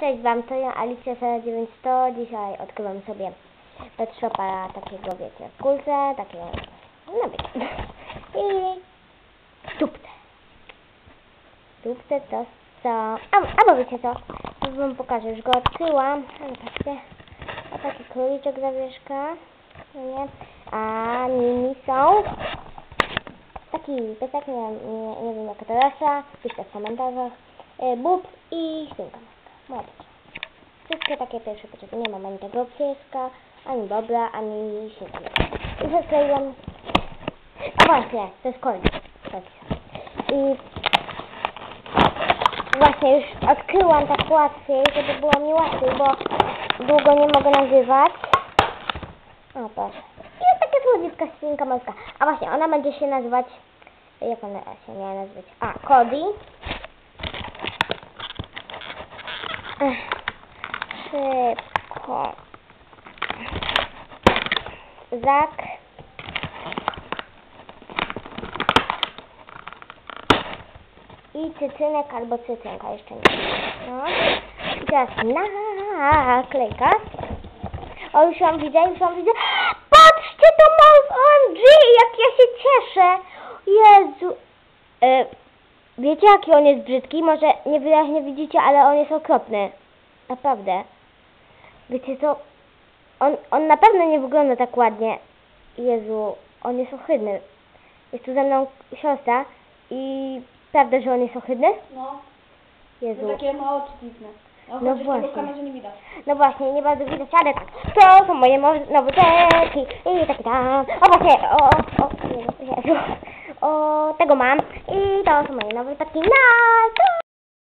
Cześć Wam, to ja Alicja 9100. Dzisiaj odkrywam sobie pet shopa takiego, wiecie, w kulce, takiego, no wiecie. I dupce. Dupce to co? A, albo wiecie co? Już Wam pokażę, już go odkryłam. Ale patrzcie, o taki króliczek zawieszka, no nie? A nimi są taki piesek, nie, nie, nie wiem jaka to rasa, piszcie w komentarzach, y, bób i świnka Wszystkie takie pierwsze potrzeby, nie mam ani tego pieska, ani bobra, ani świnki. I zakleiłam, a właśnie, to jest sam. I właśnie już odkryłam tak łatwiej, żeby było mi łatwiej, bo długo nie mogę nagrywać. O. I jest taka słodziutka świnka morska. A właśnie, ona będzie się nazywać... Jak ona się miała nazywać? A, Cody. Szybko. Zak. I cycynek albo cycynka, jeszcze nie. No. I teraz naklejka. O, już ją widzę, już ją widzę. Patrzcie, to ma OMG, jak ja się cieszę. Jezu. E, wiecie, jaki on jest brzydki? Może niewyraźnie widzicie, ale on jest okropny. Naprawdę. Wiecie co? On, on na pewno nie wygląda tak ładnie. Jezu, on jest ohydny. Jest tu ze mną siostra i prawda, że on jest ohydny? No, Jezu. takie ma oczy dziwne. No, No właśnie. nie widać. No właśnie, nie bardzo widać, ale tak. To są moje mo- nowe rzeczy i takie tam. O właśnie, o, o, Jezu, Jezu. O, tego mam. I to są moje nowe takie na